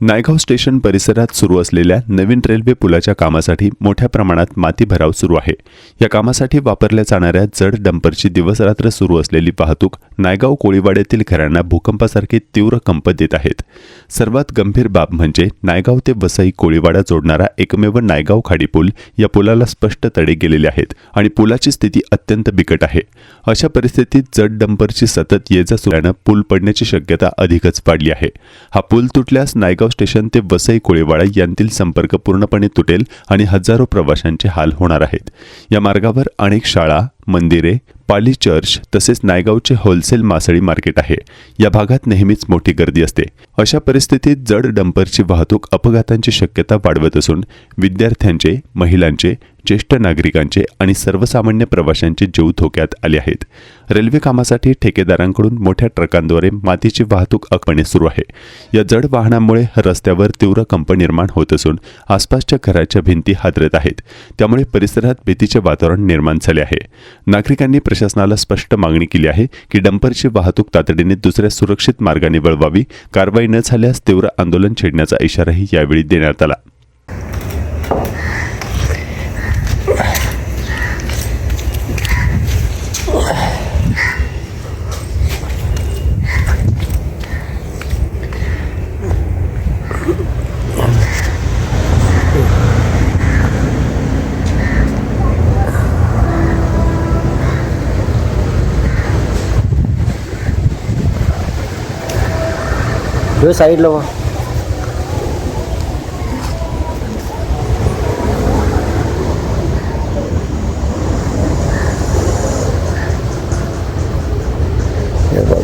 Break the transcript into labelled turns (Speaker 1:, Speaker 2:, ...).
Speaker 1: Naigaon station परिसरात सुरू असलेल्या नवीन रेल्वे पुलाच्या कामासाठी मोठ्या प्रमाणात माती भराव सुरू आहे. या कामासाठी वापरल्या जाणाऱ्या जड डंपरची दिवसरात्र सुरू असलेली वाहतूक नायगाव कोळीवाड्यातील घरांना भूकंपासारखे तीव्र कंप देत आहेत. सर्वात गंभीर बाब म्हणजे नायगाव ते वसई कोळीवाडा जोडणारा एकमेव नायगाव खाडी पूल या पुलाला स्पष्ट तडे गेलेले आहेत आणि पुलाची स्थिती अत्यंत बिकट आहे. अशा परिस्थितीत जड डंपरची सतत ये जा सुरू पूल पडण्याची शक्यता अधिकच वाढली आहे. हा पूल तुटल्यास नायगाव स्टेशन ते वसई कोळीवाडा यांतील संपर्क पूर्णपणे तुटेल आणि हजारो प्रवाशांचे हाल होणार आहेत. या मार्गावर अनेक शाळा मंदिरे पाली चर्च तसेच नायगावचे होलसेल मासळी मार्केट आहे. या भागात नेहमीच मोठी गर्दी असते. अशा परिस्थितीत जड डंपरची वाहतूक अपघातांची शक्यता वाढवत असून विद्यार्थ्यांचे महिलांचे ज्येष्ठ नागरिकांचे आणि सर्वसामान्य प्रवाशांचे जीव धोक्यात आले आहेत. रेल्वे कामासाठी ठेकेदारांकडून मोठ्या ट्रकांद्वारे मातीची वाहतूक अकपणे सुरू आहे. या जड वाहनांमुळे रस्त्यावर तीव्र कंप निर्माण होत असून आसपासच्या घराच्या भिंती हादरत आहेत. त्यामुळे परिसरात भीतीचे वातावरण निर्माण झाले आहे. नागरिकांनी प्रशासनाला स्पष्ट मागणी केली आहे की डंपरची वाहतूक तातडीने दुसऱ्या सुरक्षित मार्गाने वळवावी कारवाई न झाल्यास तीव्र आंदोलन छेडण्याचा इशाराही यावेळी देण्यात आला.
Speaker 2: dưới sấy luôn như vậy